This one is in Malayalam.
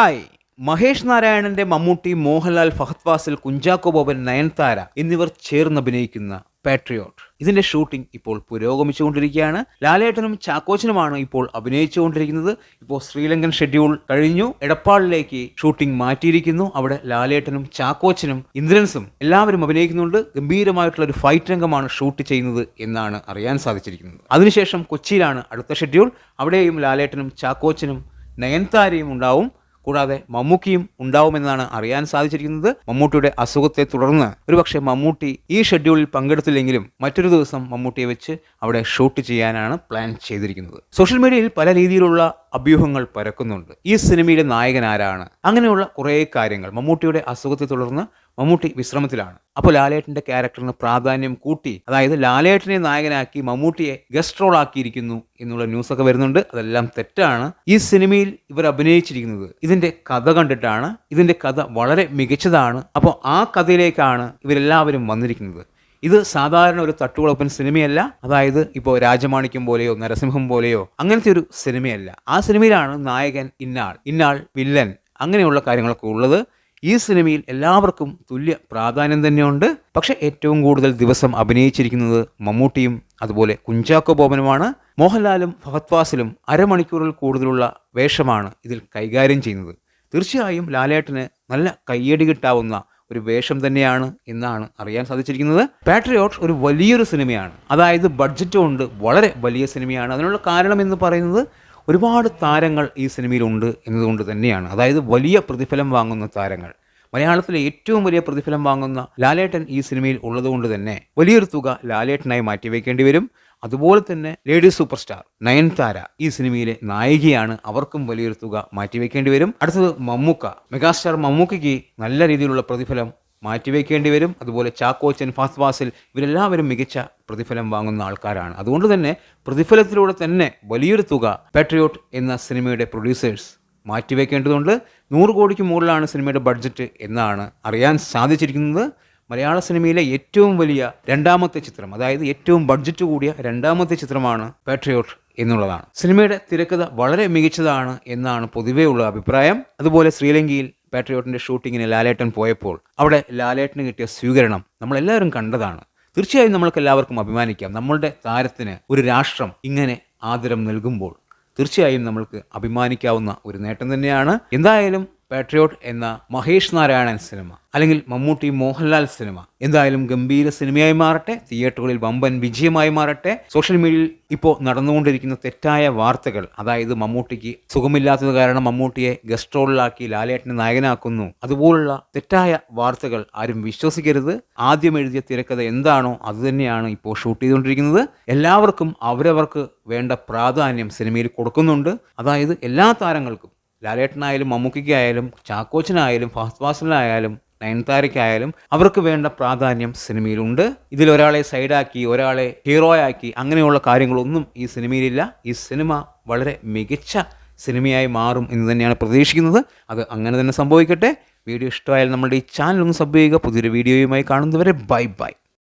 ഹായ് മഹേഷ് നാരായണന്റെ മമ്മൂട്ടി മോഹൻലാൽ ഫഹദ് ഫാസിൽ കുഞ്ചാക്കോ ബോബൻ നയൻതാര എന്നിവർ ചേർന്ന് അഭിനയിക്കുന്ന പാട്രിയോട്ട് ഇതിന്റെ ഷൂട്ടിംഗ് ഇപ്പോൾ പുരോഗമിച്ചുകൊണ്ടിരിക്കുകയാണ്. ലാലേട്ടനും ചാക്കോച്ചനുമാണ് ഇപ്പോൾ അഭിനയിച്ചുകൊണ്ടിരിക്കുന്നത്. ഇപ്പോൾ ശ്രീലങ്കൻ ഷെഡ്യൂൾ കഴിഞ്ഞു. എടപ്പാളിലേക്ക് ഷൂട്ടിംഗ് മാറ്റിയിരിക്കുന്നു. അവിടെ ലാലേട്ടനും ചാക്കോച്ചനും ഇന്ദ്രൻസും എല്ലാവരും അഭിനയിക്കുന്നുണ്ട്. ഗംഭീരമായിട്ടുള്ള ഒരു ഫൈറ്റ് രംഗമാണ് ഷൂട്ട് ചെയ്യുന്നത് എന്നാണ് അറിയാൻ സാധിച്ചിരിക്കുന്നത്. അതിനുശേഷം കൊച്ചിയിലാണ് അടുത്ത ഷെഡ്യൂൾ. അവിടെയും ലാലേട്ടനും ചാക്കോച്ചനും നയൻതാരയും ഉണ്ടാവും. കൂടാതെ മമ്മൂക്കിയും ഉണ്ടാവുമെന്നാണ് അറിയാൻ സാധിച്ചിരിക്കുന്നത്. മമ്മൂട്ടിയുടെ അസുഖത്തെ തുടർന്ന് ഒരുപക്ഷെ മമ്മൂട്ടി ഈ ഷെഡ്യൂളിൽ പങ്കെടുത്തില്ലെങ്കിലും മറ്റൊരു ദിവസം മമ്മൂട്ടിയെ വെച്ച് അവിടെ ഷൂട്ട് ചെയ്യാനാണ് പ്ലാൻ ചെയ്തിരിക്കുന്നത്. സോഷ്യൽ മീഡിയയിൽ പല രീതിയിലുള്ള അഭ്യൂഹങ്ങൾ പരക്കുന്നുണ്ട്. ഈ സിനിമയിലെ നായകൻ ആരാണ്? അങ്ങനെയുള്ള കുറേ കാര്യങ്ങൾ. മമ്മൂട്ടിയുടെ അസുഖത്തെ തുടർന്ന് മമ്മൂട്ടി വിശ്രമത്തിലാണ്. അപ്പോൾ ലാലേട്ടന്റെ ക്യാരക്ടറിന് പ്രാധാന്യം കൂട്ടി. അതായത് ലാലേട്ടനെ നായകനാക്കി മമ്മൂട്ടിയെ ഗസ്റ്റ് റോൾ ആക്കിയിരിക്കുന്നു എന്നുള്ള ന്യൂസൊക്കെ വരുന്നുണ്ട്. അതെല്ലാം തെറ്റാണ്. ഈ സിനിമയിൽ ഇവർ അഭിനയിച്ചിരിക്കുന്നത് ഇതിന്റെ കഥ കണ്ടിട്ടാണ്. ഇതിന്റെ കഥ വളരെ മികച്ചതാണ്. അപ്പോൾ ആ കഥയിലേക്കാണ് ഇവരെല്ലാവരും വന്നിരിക്കുന്നത്. ഇത് സാധാരണ ഒരു തട്ടുകുളപ്പൻ സിനിമയല്ല. അതായത് ഇപ്പോൾ രാജമാണിക്യം പോലെയോ നരസിംഹം പോലെയോ അങ്ങനത്തെ ഒരു സിനിമയല്ല. ആ സിനിമയിലാണ് നായകൻ ഇന്നാൾ ഇന്നാൾ വില്ലൻ അങ്ങനെയുള്ള കാര്യങ്ങളൊക്കെ ഉള്ളത്. ഈ സിനിമയിൽ എല്ലാവർക്കും തുല്യ പ്രാധാന്യം തന്നെയുണ്ട്. പക്ഷെ ഏറ്റവും കൂടുതൽ ദിവസം അഭിനയിച്ചിരിക്കുന്നത് മമ്മൂട്ടിയും അതുപോലെ കുഞ്ചാക്കോ ബോബനുമാണ്. മോഹൻലാലും ഫഹദ് ഫാസിലും അരമണിക്കൂറിൽ കൂടുതലുള്ള വേഷമാണ് ഇതിൽ കൈകാര്യം ചെയ്യുന്നത്. തീർച്ചയായും ലാലേട്ടന് നല്ല കയ്യടി കിട്ടാവുന്ന ഒരു വേഷം തന്നെയാണ് എന്നാണ് അറിയാൻ സാധിച്ചിരിക്കുന്നത്. പാട്രിയോട്ട് ഒരു വലിയൊരു സിനിമയാണ്. അതായത് ബഡ്ജറ്റ് കൊണ്ട് വളരെ വലിയ സിനിമയാണ്. അതിനുള്ള കാരണം എന്ന് പറയുന്നത് ഒരുപാട് താരങ്ങൾ ഈ സിനിമയിലുണ്ട് എന്നതുകൊണ്ട് തന്നെയാണ്. അതായത് വലിയ പ്രതിഫലം വാങ്ങുന്ന താരങ്ങൾ. മലയാളത്തിലെ ഏറ്റവും വലിയ പ്രതിഫലം വാങ്ങുന്ന ലാലേട്ടൻ ഈ സിനിമയിൽ ഉള്ളതുകൊണ്ട് തന്നെ വലിയൊരു തുക ലാലേട്ടനായി മാറ്റിവെക്കേണ്ടി വരും. അതുപോലെ തന്നെ ലേഡീസ് സൂപ്പർ സ്റ്റാർ നയൻതാര ഈ സിനിമയിലെ നായികയാണ്. അവർക്കും വലിയൊരു തുക മാറ്റിവെക്കേണ്ടി വരും. അടുത്തത് മമ്മൂക്ക. മെഗാസ്റ്റാർ മമ്മൂക്കയ്ക്ക് നല്ല രീതിയിലുള്ള പ്രതിഫലം മാറ്റിവെക്കേണ്ടി വരും. അതുപോലെ ചാക്കോച്ചൻ ഫാസ്റ്റ് ഫാസിൽ ഇവരെല്ലാവരും മികച്ച പ്രതിഫലം വാങ്ങുന്ന ആൾക്കാരാണ്. അതുകൊണ്ട് തന്നെ പ്രതിഫലത്തിലൂടെ തന്നെ വലിയൊരു തുക പാട്രിയോട്ട് എന്ന സിനിമയുടെ പ്രൊഡ്യൂസേഴ്സ് മാറ്റിവെക്കേണ്ടതുണ്ട്. നൂറ് കോടിക്ക് മുകളിലാണ് സിനിമയുടെ ബഡ്ജറ്റ് എന്നാണ് അറിയാൻ സാധിച്ചിരിക്കുന്നത്. മലയാള സിനിമയിലെ ഏറ്റവും വലിയ രണ്ടാമത്തെ ചിത്രം അതായത് ഏറ്റവും ബഡ്ജറ്റ് കൂടിയ രണ്ടാമത്തെ ചിത്രമാണ് പാട്രിയോട്ട് എന്നുള്ളതാണ്. സിനിമയുടെ തിരക്കഥ വളരെ മികച്ചതാണ് എന്നാണ് പൊതുവെയുള്ള അഭിപ്രായം. അതുപോലെ ശ്രീലങ്കയിൽ പാട്രിയോട്ടിന്റെ ഷൂട്ടിങ്ങിന് ലാലേട്ടൻ പോയപ്പോൾ അവിടെ ലാലേട്ടന് കിട്ടിയ സ്വീകരണം നമ്മളെല്ലാവരും കണ്ടതാണ്. തീർച്ചയായും നമ്മൾക്ക് എല്ലാവർക്കും അഭിമാനിക്കാം. നമ്മളുടെ താരത്തിന് ഒരു രാഷ്ട്രം ഇങ്ങനെ ആദരം നൽകുമ്പോൾ തീർച്ചയായും നമ്മൾക്ക് അഭിമാനിക്കാവുന്ന ഒരു നേട്ടം തന്നെയാണ്. എന്തായാലും പാട്രിയോട്ട് എന്ന മഹേഷ് നാരായണൻ സിനിമ അല്ലെങ്കിൽ മമ്മൂട്ടി മോഹൻലാൽ സിനിമ. എന്തായാലും ഗംഭീര സിനിമയായി മാറട്ടെ തിയേറ്ററുകളിൽ വമ്പൻ വിജയമായി മാറട്ടെ. സോഷ്യൽ മീഡിയയിൽ ഇപ്പോൾ നടന്നുകൊണ്ടിരിക്കുന്ന തെറ്റായ വാർത്തകൾ അതായത് മമ്മൂട്ടിക്ക് സുഖമില്ലാത്തത് കാരണം മമ്മൂട്ടിയെ ഗസ്റ്റ് റോളിലാക്കി ലാലേട്ടനെ നായകനാക്കുന്നു അതുപോലുള്ള തെറ്റായ വാർത്തകൾ ആരും വിശ്വസിക്കരുത്. ആദ്യം എഴുതിയ തിരക്കഥ എന്താണോ അതുതന്നെയാണ് ഇപ്പോൾ ഷൂട്ട് ചെയ്തുകൊണ്ടിരിക്കുന്നത്. എല്ലാവർക്കും അവരവർക്ക് വേണ്ട പ്രാധാന്യം സിനിമയിൽ കൊടുക്കുന്നുണ്ട്. അതായത് എല്ലാ താരങ്ങൾക്കും ലാലേട്ടനായാലും മമ്മൂക്കിക്കായാലും ചാക്കോച്ചനായാലും ഫഹദ് ഫാസിലായാലും നയൻതാരയ്ക്കായാലും അവർക്ക് വേണ്ട പ്രാധാന്യം സിനിമയിലുണ്ട്. ഇതിൽ ഒരാളെ സൈഡാക്കി ഒരാളെ ഹീറോയാക്കി അങ്ങനെയുള്ള കാര്യങ്ങളൊന്നും ഈ സിനിമയിലില്ല. ഈ സിനിമ വളരെ മികച്ച സിനിമയായി മാറും എന്ന് തന്നെയാണ് പ്രതീക്ഷിക്കുന്നത്. അത് അങ്ങനെ തന്നെ സംഭവിക്കട്ടെ. വീഡിയോ ഇഷ്ടമായാൽ നമ്മുടെ ഈ ചാനൽ ഒന്ന് സബ് ചെയ്യുക. പുതിയൊരു വീഡിയോയുമായി കാണുന്നവരെ ബൈ ബൈ.